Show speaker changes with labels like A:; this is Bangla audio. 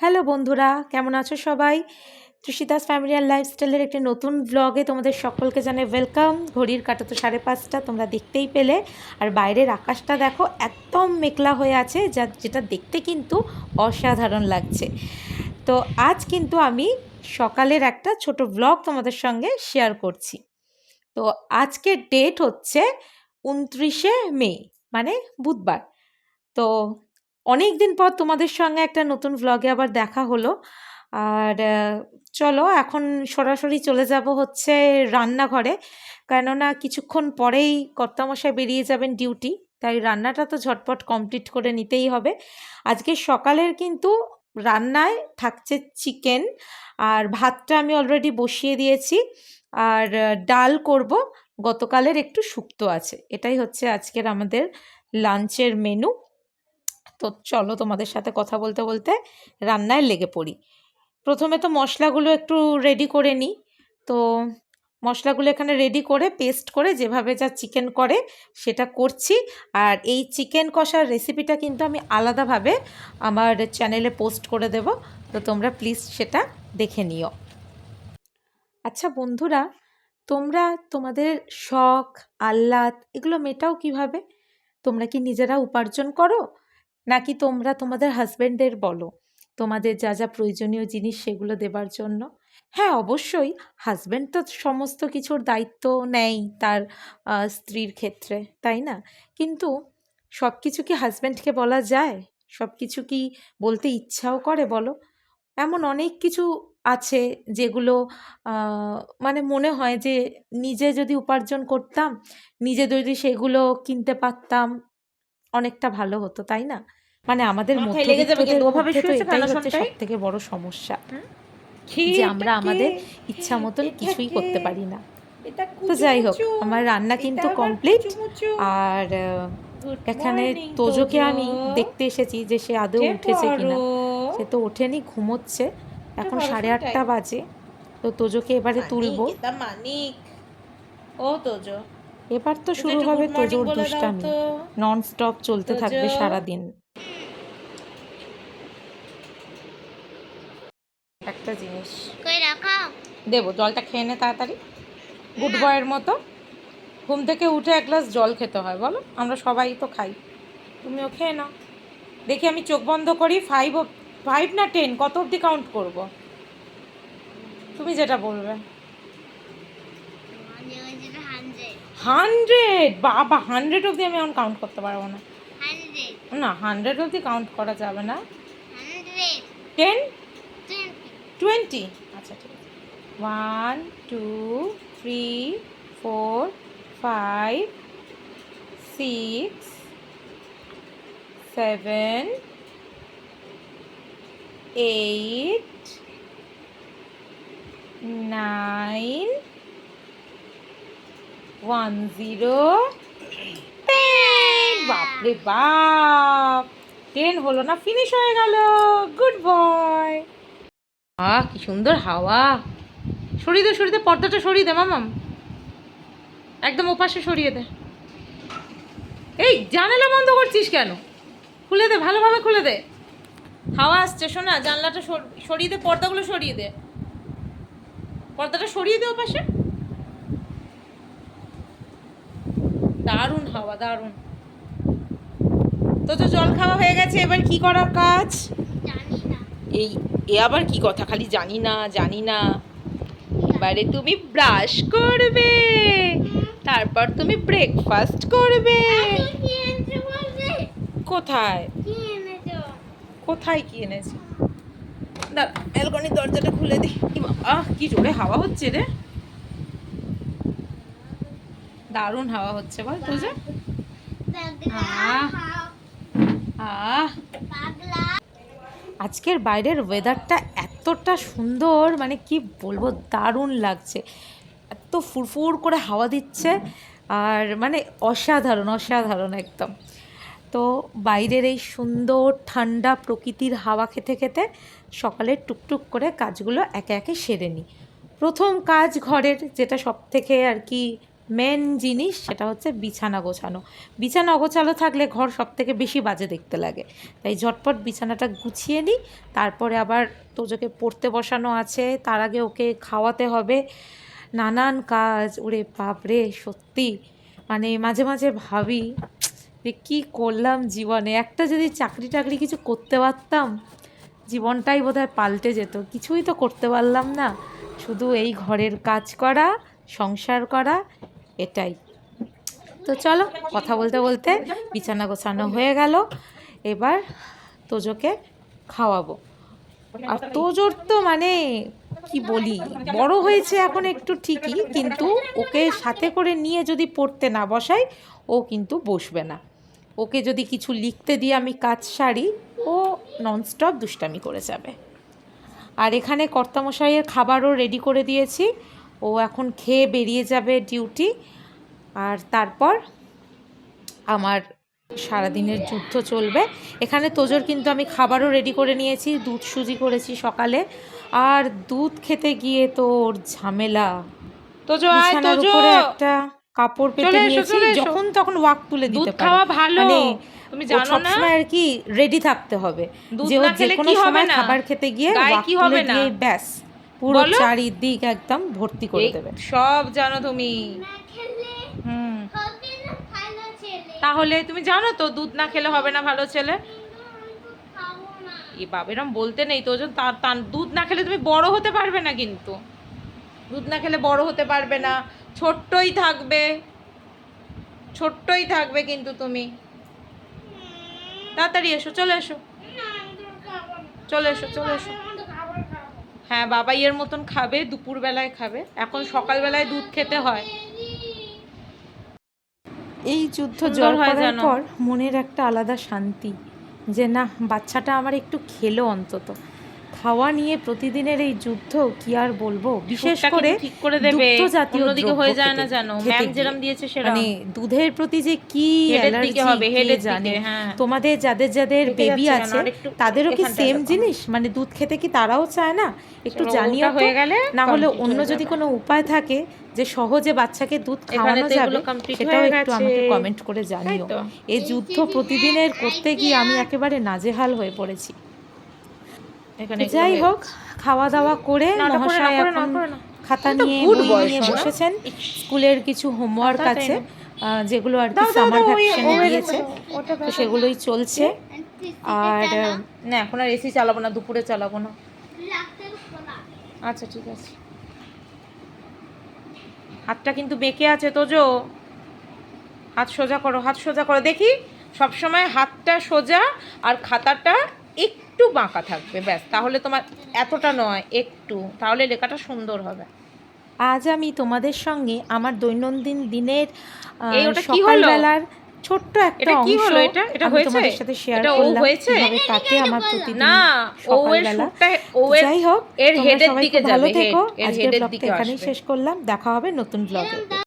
A: হ্যালো বন্ধুরা, কেমন আছো সবাই? তৃষিদাস ফ্যামিলি আর লাইফস্টাইলের একটি নতুন ব্লগে তোমাদের সকলকে জানাই ওয়েলকাম ঘড়ির কাটা তো সাড়ে পাঁচটা, তোমরা দেখতেই পেলে। আর বাইরের আকাশটা দেখো, একদম মেঘলা হয়ে আছে, যা যেটা দেখতে কিন্তু অসাধারণ লাগছে। তো আজ কিন্তু আমি সকালের একটা ছোট ব্লগ তোমাদের সঙ্গে শেয়ার করছি। তো আজকের ডেট হচ্ছে উনত্রিশে মে মানে বুধবার। তো অনেক দিন পর তোমাদের সঙ্গে একটা নতুন ভ্লগে আবার দেখা হলো। আর চলো এখন সরাসরি চলে যাব হচ্ছে রান্নাঘরে। কেননা কিছুক্ষণ পরেই কর্তামশাই বেরিয়ে যাবেন ডিউটি তাই রান্নাটা তো ঝটপট কমপ্লিট করে নিতেই হবে। আজকে সকালের কিন্তু রান্নায় থাকছে চিকেন আর ভাতটা আমি অলরেডি বসিয়ে দিয়েছি। আর ডাল করব, গতকালের একটু শুক্তো আছে। এটাই হচ্ছে আজকের আমাদের লাঞ্চের মেনু তো চলো তোমাদের সাথে কথা বলতে বলতে রান্নায় লেগে পড়ি। প্রথমে তো মশলাগুলো একটু রেডি করে নিই। তো মশলাগুলো এখানে রেডি করে পেস্ট করে যেভাবে যা চিকেন করে সেটা করছি। আর এই চিকেন কষার রেসিপিটা কিন্তু আমি আলাদাভাবে আমার চ্যানেলে পোস্ট করে দেব। তো তোমরা প্লিজ সেটা দেখে নিও। আচ্ছা বন্ধুরা, তোমরা তোমাদের শখ, আহ্লাদ এগুলো মেটাও কীভাবে? তোমরা কি নিজেরা উপার্জন করো? নাকি তোমরা তোমাদের হাজবেন্ডের বলো? তোমাদের যা যা প্রয়োজনীয় জিনিস সেগুলো দেবার জন্য? হ্যাঁ অবশ্যই। হাজব্যান্ড তো সমস্ত কিছুর দায়িত্ব নেয় তার স্ত্রীর ক্ষেত্রে, তাই না? কিন্তু সব কিছু কি হাজব্যান্ডকে বলা যায়? সব কিছু কি বলতে ইচ্ছাও করে বলো? এমন অনেক কিছু আছে যেগুলো মানে মনে হয় যে নিজে যদি উপার্জন করতাম, নিজে যদি সেগুলো কিনতে পারতাম অনেকটা ভালো হতো তাই না? মানে আমাদের। সব থেকে বড় সমস্যা। যে আমরা আমাদের ইচ্ছা মতন কিছুই করতে পারি না। তো যাই হোক আমার রান্না কিন্তু কমপ্লিট আর এখানে তোজোকে আমি দেখতে এসেছি যে সে আদৌ উঠেছে কিনা। সে তো ওঠেনি ঘুমোচ্ছে। এখন সাড়ে আটটা বাজে। তো তোজোকে এবারে তুলবো।
B: মানিক। ও তোজো।
A: এবার তো শুরু হবে তোজোর দুষ্টামি। নন স্টপ চলতে থাকবে। সারাদিন। একটা জিনিস।
C: কই রাখা।
A: দেবো জলটা খেয়ে নে তাড়াতাড়ি। গুড বয়ের মতো। ঘুম থেকে উঠে এক গ্লাস জল খেতে হয় বলো? আমরা সবাই তো খাই। তুমিও খেয়ে নাও। দেখি আমি চোখ বন্ধ করি ফাইভ ফাইভ না টেন কত অবধি কাউন্ট করব? তুমি যেটা বলবে
C: মানে ওই যেটা হান্ড্রেড!
A: বাবা হান্ড্রেড অবধি আমি এখন কাউন্ট করতে পারব না। না হান্ড্রেড অবধি কাউন্ট করা যাবে না। টেন
C: টোয়েন্টি
A: টোয়েন্টি আচ্ছা ঠিক আছে। One two three four five six seven eight nine one zero বাপরে বাপ। টেন হলো না ফিনিশ হয়ে গেল। গুড বয় আহ কি সুন্দর হাওয়া। সরিয়ে দে সরিয়ে দে, পর্দাটা সরিয়ে দে, মামাম। একদম ওপাশে সরিয়ে দে। এই, জানালা বন্ধ করছিস কেন? খুলে দে, ভালোভাবে খুলে দে। হাওয়া আসছে, শোনা, জানলাটা সর- সরিয়ে দে, পর্দাগুলো সরিয়ে দে। পর্দাটা সরিয়ে দে ওপাশে। দারুণ হাওয়া দারুণ। তো তো জল খাওয়া হয়ে গেছে এবার কি করার কাজ? এই এ আবার কি কথা খালি জানি না জানি না। এবারে তুমি ব্রাশ করবে তারপর তুমি ব্রেকফাস্ট করবে। কোথায়? কোথায় কি এনেছি? দাঁড়া ব্যালকনির দরজাটা খুলে দিই আহ কি জোরে হাওয়া হচ্ছে রে। দারুণ হাওয়া হচ্ছে, বল। আহ আজকের বাইরের ওয়েদারটা এতটা সুন্দর মানে কি বলব, দারুণ লাগছে। এত ফুরফুর করে হাওয়া দিচ্ছে, আর মানে অসাধারণ অসাধারণ একদম। তো বাইরের এই সুন্দর ঠান্ডা প্রকৃতির হাওয়া খেতে খেতে সকালে টুকটুক করে কাজগুলো একে একে সেরে নিই। প্রথম কাজ ঘরের, যেটা সব থেকে আর কি মেন জিনিস সেটা হচ্ছে বিছানা গোছানো। বিছানা অগোছালো থাকলে ঘর সব থেকে বেশি বাজে দেখতে লাগে। তাই ঝটপট বিছানাটা গুছিয়ে নিই, তারপরে আবার তোজোকে পড়তে বসানো আছে, তার আগে ওকে খাওয়াতে হবে। নানান কাজ, ওরে বাপরে, সত্যি। মানে মাঝে মাঝে ভাবি, যে কী করলাম জীবনে? একটা যদি চাকরি টাকরি কিছু করতে পারতাম, জীবনটাই বোধহয় পাল্টে যেত। কিছুই তো করতে পারলাম না। শুধু এই ঘরের কাজ করা, সংসার করা এটাই। তো চলো, কথা বলতে বলতে বিছানা গোছানো হয়ে গেল। এবার তোজোকে খাওয়াবো। আর তোজোর তো মানে কি বলি, বড় হয়েছে এখন একটু ঠিকই, কিন্তু ওকে সাথে করে নিয়ে যদি পড়তে না বসাই, ও কিন্তু বসবে না। ওকে যদি কিছু লিখতে দিয়ে আমি কাজ সারি, ও ননস্টপ দুষ্টামি করে যাবে। আর এখানে কর্তামশাইয়ের খাবারও রেডি করে দিয়েছি। ও এখন খেয়ে বেরিয়ে যাবে ডিউটি আর তারপর আমার সারাদিনের যুদ্ধ চলবে। এখানে তোজোর কিন্তু আমি খাবারও রেডি করে নিয়েছি দুধ সুজি করেছি সকালে। আর দুধ খেতে গিয়ে তো ওর ঝামেলা।
B: তোজো আয় তোজো!
A: একটা কাপড় পেতে নিয়েছি যখন তখন ওয়াক তুলে দিতে পারে।
B: খাওয়া ভালো।
A: মানে
B: তুমি জানো না?
A: সবসময় আর কি রেডি থাকতে হবে।
B: দুধ
A: যে
B: না খেলে
A: কোনো
B: কি হবে
A: সময়
B: না?
A: খাবার খেতে গিয়ে ওয়াক
B: কি
A: তুলে
B: হবে না?
A: ব্যাস। পুরো চারিদিক একদম ভর্তি করে দেবে।
B: সব জানো তুমি। হুম। তাহলে তুমি জানো তো দুধ না খেলে হবে না ভালো ছেলে? এ বাবা এরম বলতে নেই তো ওজন দুধ না খেলে তুমি বড় হতে পারবে না কিন্তু। দুধ না খেলে বড় হতে পারবে না। ছোট্টই থাকবে। ছোট্টই থাকবে কিন্তু তুমি। তাড়াতাড়ি এসো চলে এসো।
C: না আমি তো খাব না
B: চলে এসো চলে এসো। হ্যাঁ বাবাইয়ের মতন খাবে দুপুরবেলায় খাবে। এখন সকালবেলায় দুধ খেতে হয়।
A: এই যুদ্ধ জল
B: হয়
A: করার পর মনের একটা আলাদা শান্তি যে না বাচ্চাটা আমার একটু খেলো অন্তত। খাওয়া নিয়ে প্রতিদিনের এই যুদ্ধ কি আর বলব? বিশেষ করে
B: ঠিক করে দেবে।
A: জাতীয় দ্রব্য
B: হয়ে যায় না জানো। ম্যাম। যেরম দিয়েছে সেরকম
A: মানে দুধের প্রতি যে কি অ্যালার্জি
B: হবে হেডের
A: জানে?
B: হ্যাঁ।
A: তোমাদের যাদের যাদের বেবি আছে তাদেরও কি সেম জিনিস? মানে দুধ খেতে কি তারাও চায় না? একটু জানিও
B: হয়ে গেলে
A: না হলে অন্য যদি কোনো উপায় থাকে যে সহজে বাচ্চাকে দুধ খাওয়ানো যাবে সেটাও একটু আমাকে কমেন্ট করে জানিও। এই যুদ্ধ প্রতিদিনের করতে গিয়ে আমি একেবারে নাজেহাল হয়ে পড়েছি। যাই হোক খাওয়া দাওয়া করে মহাশয় এখন খাতা নিয়ে বই নিয়ে বসেছেন। স্কুলের কিছু হোমওয়ার্ক আছে যেগুলো আর কি সামার ভ্যাকেশনে দিয়েছে তো সেগুলোই চলছে। আর
B: না এখন আর এসি চালাবো না দুপুরে চালাবো না। আচ্ছা ঠিক আছে। হাতটা কিন্তু বেঁকে আছে তোজো। হাত সোজা করো হাত সোজা করো। দেখি সবসময় হাতটা সোজা আর খাতাটা একটু বাঁকা থাকবে ব্যাস তাহলে তোমার এতটা নয় একটু তাহলে লেখাটা সুন্দর হবে
A: আজ আমি তোমাদের সঙ্গে আমার দৈনন্দিন দিনের আহ,
B: এই ওটা কি হলো?
A: সকালবেলার ছোট্ট একটা
B: কি হলো এটা? এটা হয়েছে?
A: তোমাদের সাথে শেয়ার
B: এটা ও
A: করলাম
B: হয়েছে?
A: কাটে আমার প্রতিদিন
B: না ও এর সুটটা ও এর
A: যাই হোক
B: এর হেডের দিকে যাবে,
A: থেকো
B: এর
A: ব্লগটা
B: দিকে
A: এখানেই শেষ করলাম দেখা হবে নতুন ব্লগে